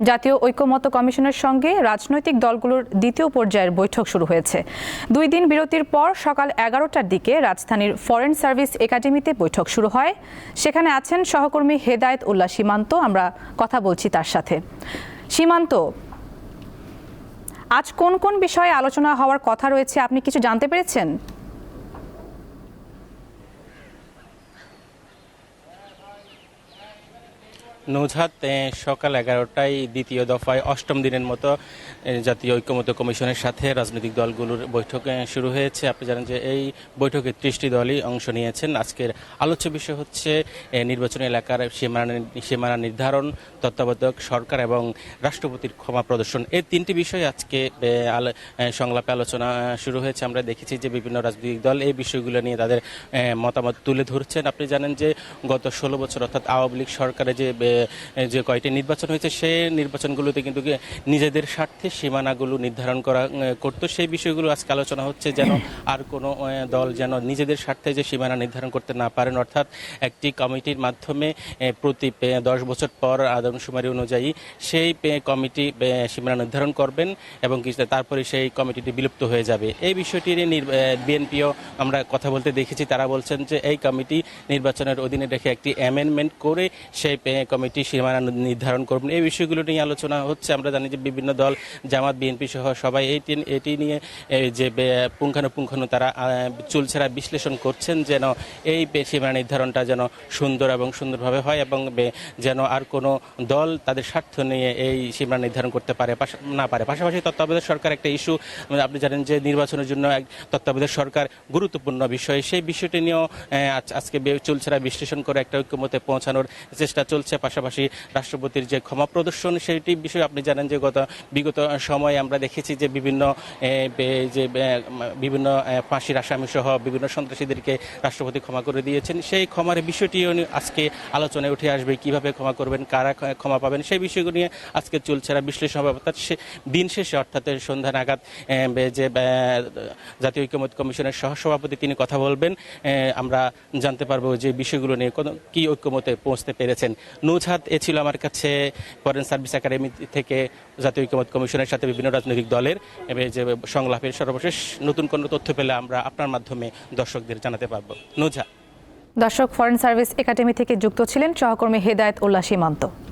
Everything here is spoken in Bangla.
জাতীয় ঐক্যমত্য কমিশনের সঙ্গে রাজনৈতিক দলগুলোর দ্বিতীয় পর্যায়ের বৈঠক শুরু হয়েছে। দুই দিন বিরতির পর সকাল এগারোটার দিকে রাজধানীর ফরেন সার্ভিস একাডেমিতে বৈঠক শুরু হয়। সেখানে আছেন সহকর্মী হেদায়েত উল্লাহ সীমান্ত, আমরা কথা বলছি তার সাথে। সীমান্ত, আজ কোন কোন বিষয়ে আলোচনা হওয়ার কথা রয়েছে আপনি কিছু জানতে পেরেছেন? নৌঝাত সকাল এগারোটায় দ্বিতীয় দফায় অষ্টম দিনের মতো জাতীয় ঐক্যমত্য কমিশনের সাথে রাজনৈতিক দলগুলোর বৈঠক শুরু হয়েছে। আপনি জানেন যে এই বৈঠকে ত্রিশটি দলই অংশ নিয়েছেন। আজকের আলোচ্য বিষয় হচ্ছে নির্বাচনী এলাকার সীমানা সীমানা নির্ধারণ, তত্ত্বাবধায়ক সরকার এবং রাষ্ট্রপতির ক্ষমা প্রদর্শন। এই তিনটি বিষয় আজকে সংলাপে আলোচনা শুরু হয়েছে। আমরা দেখেছি যে বিভিন্ন রাজনৈতিক দল এই বিষয়গুলো নিয়ে তাদের মতামত তুলে ধরছেন। আপনি জানেন যে গত ষোলো বছর অর্থাৎ আওয়ামী লীগ সরকারে যে যে কয়টি নির্বাচন হয়েছে সেই নির্বাচনগুলোতে কিন্তু নিজেদের স্বার্থে সীমানাগুলো নির্ধারণ করা করতো। সেই বিষয়গুলো আজকে আলোচনা হচ্ছে যেন আর কোনো দল যেন নিজেদের স্বার্থে যে সীমানা নির্ধারণ করতে না পারেন। অর্থাৎ একটি কমিটির মাধ্যমে প্রতি দশ বছর পর আদমশুমারি অনুযায়ী সেই কমিটি সীমানা নির্ধারণ করবেন এবং তারপরে সেই কমিটিটি বিলুপ্ত হয়ে যাবে। এই বিষয়টি বিএনপিও আমরা কথা বলতে দেখেছি। তারা বলছেন যে এই কমিটি নির্বাচনের অধীনে রেখে একটি অ্যামেন্ডমেন্ট করে সেই এ, কমিটি সীমানা নির্ধারণ করবেন এই বিষয়গুলো নিয়ে আলোচনা হচ্ছে। আমরা জানি যে বিভিন্ন দল, জামাত, বিএনপি সহ সবাই এই এটি নিয়ে যে পুঙ্খানুপুঙ্খানু তারা চুলছেরা বিশ্লেষণ করছেন যেন এই সীমানা নির্ধারণটা যেন সুন্দর এবং সুন্দরভাবে হয় এবং যেন আর কোনো দল তাদের স্বার্থ নিয়ে এই সীমানা নির্ধারণ করতে পারে না পারে। পাশাপাশি তত্ত্বাবধায়ক সরকার একটা ইস্যু আপনি জানেন যে নির্বাচনের জন্য এক তত্ত্বাবধায়ক সরকার গুরুত্বপূর্ণ বিষয়। সেই বিষয়টি নিয়েও আজ- আজকে চুলছেরা বিশ্লেষণ করে একটা ঐক্যমতে পৌঁছানোর চেষ্টা চলছে। পাশাপাশি রাষ্ট্রপতির যে ক্ষমা প্রদর্শন সেটি বিষয়ে আপনি জানেন যে গত বিগত সময়ে আমরা দেখেছি যে বিভিন্ন যে বিভিন্ন ফাঁসির আসামি সহ বিভিন্ন সন্ত্রাসীদেরকে রাষ্ট্রপতি ক্ষমা করে দিয়েছেন। সেই ক্ষমার বিষয়টিও নিয়ে আজকে আলোচনায় উঠে আসবে, কীভাবে ক্ষমা করবেন, কারা ক্ষমা পাবেন, সেই বিষয়গুলো নিয়ে আজকে চুলছেরা বিশ্লেষণ হবে। অর্থাৎ দিন শেষে, অর্থাৎ সন্ধ্যা নাগাদ যে জাতীয় ঐক্যমত কমিশনের সহসভাপতি তিনি কথা বলবেন। আমরা জানতে পারব যে বিষয়গুলো নিয়ে কি ঐক্যমতে পৌঁছতে পেরেছেন। নুজহাত এ ছিল আমার কাছে ফরেন সার্ভিস একাডেমি থেকে জাতীয় ঐক্যমত কমিশনের সাথে বিভিন্ন রাজনৈতিক দলের যে সংলাপের সর্বশেষ নতুন কোনো তথ্য পেলে আমরা আপনার মাধ্যমে দর্শকদের জানাতে পারব। নোঝা দর্শক ফরেন সার্ভিস একাডেমি থেকে যুক্ত ছিলেন সহকর্মী হেদায়ত উল্লাহ সীমান্ত।